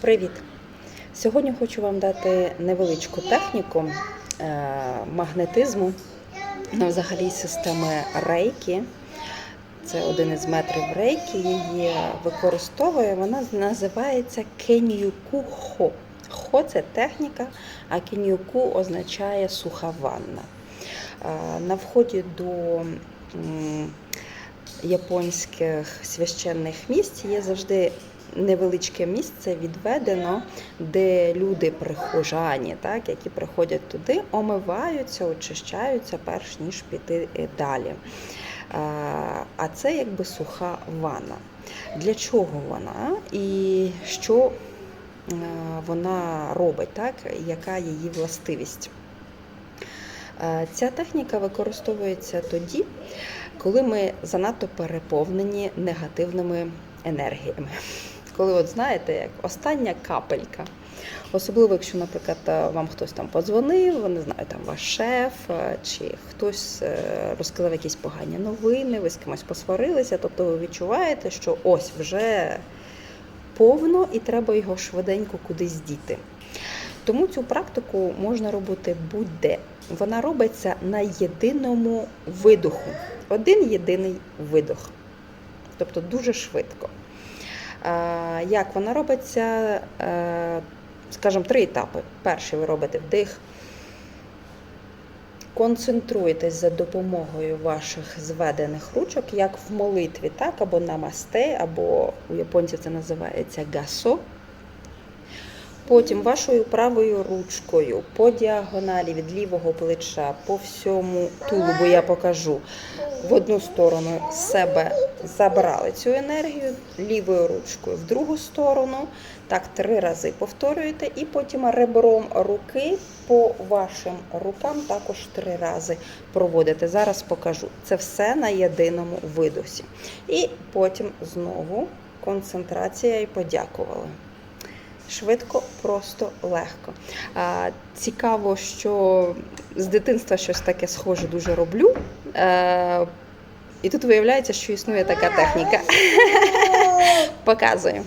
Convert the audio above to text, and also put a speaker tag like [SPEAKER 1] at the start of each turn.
[SPEAKER 1] Привіт! Сьогодні хочу вам дати невеличку техніку е, магнетизму, ну, взагалі системи рейки. Це один із метрів рейки. Її використовує. Вона називається кенюку хо. Хо це техніка, а кенюку означає суха ванна. Е, На вході до японських священних місць є завжди невеличке місце відведено, де люди прихожані, так, які приходять туди, омиваються, очищаються, перш ніж піти е, далі. А, це якби суха ванна. Для чого вона і що е, вона робить, так? яка її властивість? Е, Ця техніка використовується тоді, коли ми занадто переповнені негативними енергіями. Коли, от знаєте, як остання капелька. Особливо, якщо, наприклад, е, вам хтось там подзвонив, не знаю, там ваш шеф, е, чи хтось е, розказав якісь погані новини, ви з кимось посварилися, тобто ви відчуваєте, що ось вже повно і треба його швиденько кудись діти. Тому цю практику можна робити будь-де. Вона робиться на єдиному видоху. Один єдиний видох. Тобто дуже швидко. Як вона робиться? Е, Скажімо, три етапи. Перший ви робите вдих. Концентруйтесь за допомогою ваших зведених ручок, як в молитві, так, або намасте, або у японців це називається гасо. Потім вашою правою ручкою по діагоналі від лівого плеча по всьому тулубу я покажу. В одну сторону себе забрали цю енергію, лівою ручкою в другу сторону. Так, три рази повторюєте, і потім ребром руки по вашим рукам також три рази проводите. Зараз покажу. Це все на єдиному видосі. І потім знову концентрація і подякували. Швидко, просто легко. Цікаво, що з дитинства щось таке схоже дуже роблю. Е, І тут виявляється, що існує така техніка. Показую.